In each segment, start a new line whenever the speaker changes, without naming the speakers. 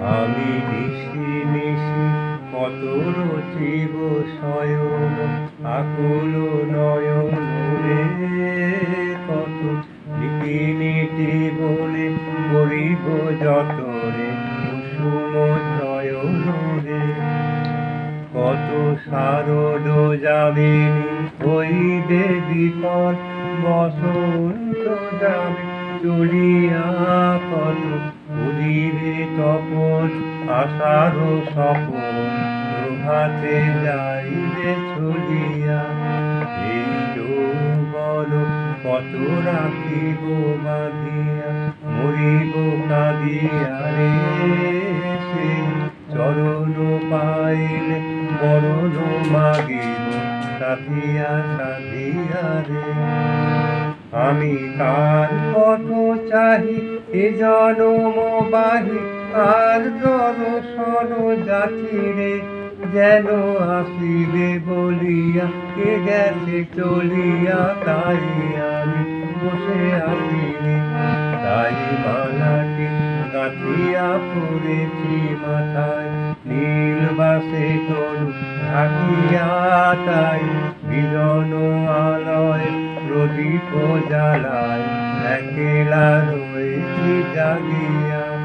আমি নিশি নিশি কত রচিব শয়ন, আকুল নয়ন কত। নীতি বলে করিব যত রে কুসুম চয়ন রে কত শারদ যাবিনি হইবে বিপদ, বসন্ত যাবে চলিয়া কত উদিবে তপন আশার সপন প্রভাতে যাইবে চলিয়া। এই যৌবন কত রাখিব বাঁধিয়া? মরিব কাঁদিয়া রে সেই চরণ পাইলে, মরণ মাগিব সাথিয়া সাথিয়া রে। আমি তার কত চাহি, এ জনম বাহি আর দর্শন যাচি রে যেন আসিবে বলিয়া, কে গেছে চলিয়া, তাই আমি বসে রে তাই মালাটি গাঁথিয়া পড়েছি মাথায়, নীল বাসে তরু ঢাকিয়া তাই বিজন আলয়, প্রদীপ জ্বালায়, একলা রয়েছি জাগিয়া।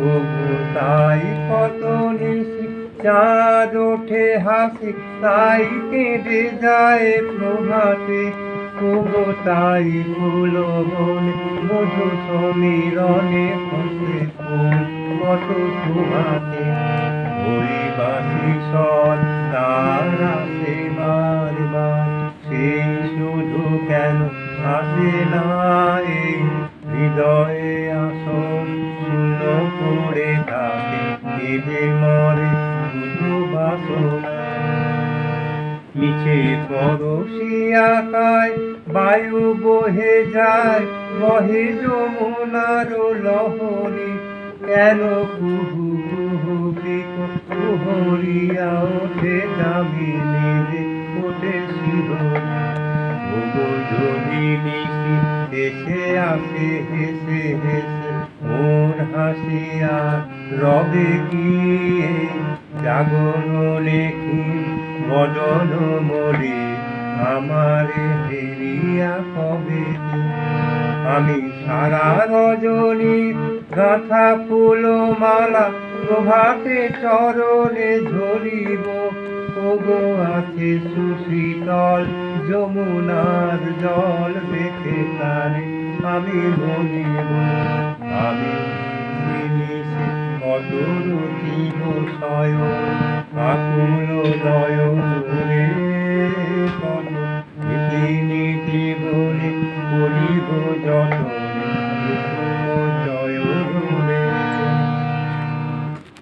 তবু তাই কত নিশি চাঁদ ওঠে হাসি তাই কেঁদে যায় প্রভাতে। তাই ফুল মনে, মধু সমীরণে ফসে ফুল, কত শোভাতে ওই বাসি সন তার সেই শুধু কেন আসে না? বাসনা মিছে পরশিয়াকায় বায়ু বহে যায়, বহে যমুনার লহরী। কেন কুহু কুহরিয়া ওঠে দামিনী ওঠে শিহরি। ওগো যদি নিশি এসে আসে, হেসে হেসে। মোর হাসিয়া রবে গিয়ে জাগন লেখি মদন মরে আমারে ফেরিয়া কবে আমি সারা রজনী গাথা ফুল মালা, প্রভাতে চরণে ঝরিব ওগো আছে সুশীতল, যমুনার জল দেখে তারে আমি বলিব। নয়ন ভরে নীতি বলে বলিব যত